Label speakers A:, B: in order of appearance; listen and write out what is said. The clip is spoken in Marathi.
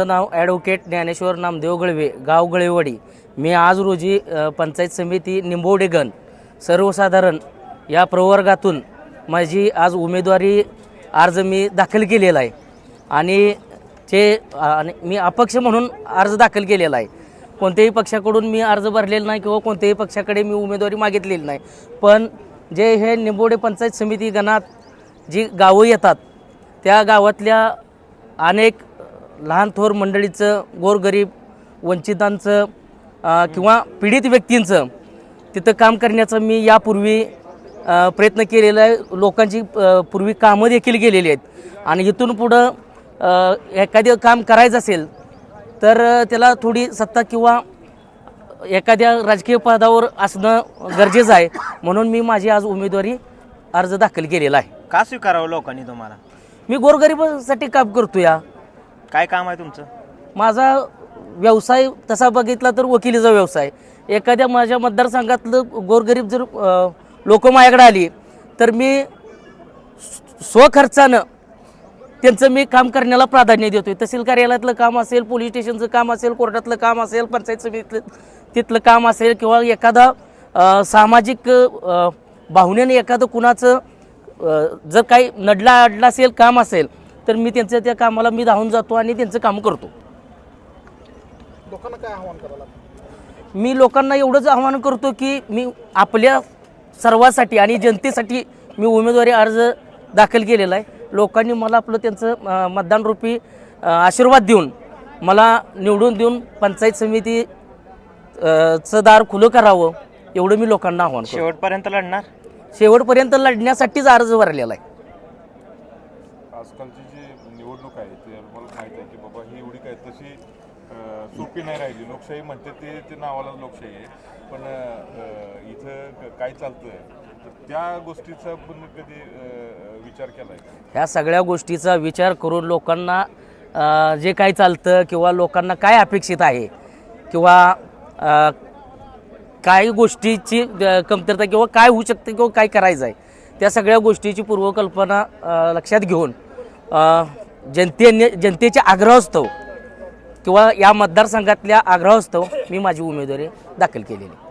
A: माझं नाव ॲडव्होकेट ज्ञानेश्वर नामदेव गळवे गाव गळेवाडी मी आज रोजी पंचायत समिती निंबोडेगण सर्वसाधारण या प्रवर्गातून माझी आज उमेदवारी अर्ज मी दाखल केलेला आहे. आणि ते आणि मी अपक्ष म्हणून अर्ज दाखल केलेला आहे. कोणत्याही पक्षाकडून मी अर्ज भरलेला नाही किंवा कोणत्याही पक्षाकडे मी उमेदवारी मागितलेली नाही. पण जे हे निंबोडे पंचायत समिती गणात जी गावं येतात त्या गावातल्या अनेक लहान थोर मंडळीचं गोरगरीब वंचितांचं किंवा पीडित व्यक्तींचं तिथं काम करण्याचा मी यापूर्वी प्रयत्न केलेला आहे. लोकांची पूर्वी कामं देखील केलेली आहेत. आणि इथून पुढं एखादं काम करायचं असेल तर त्याला थोडी सत्ता किंवा एखाद्या राजकीय पदावर असणं गरजेचं आहे. म्हणून मी माझी आज उमेदवारी अर्ज दाखल केलेला आहे.
B: का स्वीकारावं लोकांनी तुम्हाला?
A: मी गोरगरिबासाठी काम करतो या
B: काय काम आहे तुमचं?
A: माझा व्यवसाय तसा बघितला तर वकिलीचा व्यवसाय. एखाद्या माझ्या मतदारसंघातलं गोरगरीब जर लोक माझ्याकडे आली तर मी स्वखर्चानं त्यांचं मी काम करण्याला प्राधान्य देतोय. तहसील कार्यालयातलं काम असेल पोलीस स्टेशनचं काम असेल कोर्टातलं काम असेल पंचायत समितीतलं तिथलं काम असेल किंवा एखादा सामाजिक भावनेने एखादं कुणाचं जर काही नडला अडला असेल काम असेल तर मी त्यांच्या त्या कामाला मी धावून जातो आणि त्यांचं काम करतो.
C: लोकांना काय आव्हान करायला?
A: मी लोकांना एवढंच आवाहन करतो की मी आपल्या सर्वासाठी आणि जनतेसाठी मी उमेदवारी अर्ज दाखल केलेला आहे. लोकांनी मला आपलं त्यांचं मतदानरूपी आशीर्वाद देऊन मला निवडून देऊन पंचायत समिती चं दार खुलं करावं एवढं मी लोकांना आव्हान करतो.
B: शेवटपर्यंत लढणार?
A: शेवटपर्यंत लढण्यासाठीच अर्ज भरलेला आहे.
D: आजकालची जी निवडणूक आहे ते मला माहीत आहे की बाबा ही एवढी काय तशी सोपी नाही राहिली. लोकशाही म्हणते ते ते नावालाच लोकशाही आहे. पण इथं क- काय चालतंय? तर त्या गोष्टीचा पण कधी विचार केलाय का?
A: ह्या सगळ्या गोष्टीचा विचार करून लोकांना अ, जे काय चालतं किंवा लोकांना काय अपेक्षित आहे किंवा अ, काही गोष्टीची अ, कमतरता किंवा काय होऊ शकते किंवा काय करायचं आहे त्या सगळ्या गोष्टीची पूर्वकल्पना अ, लक्षात घेऊन जनतेने जनतेच्या आग्रहास्तव किंवा या मतदारसंघातल्या आग्रहास्तव मी माझी उमेदवारी दाखल केलेली.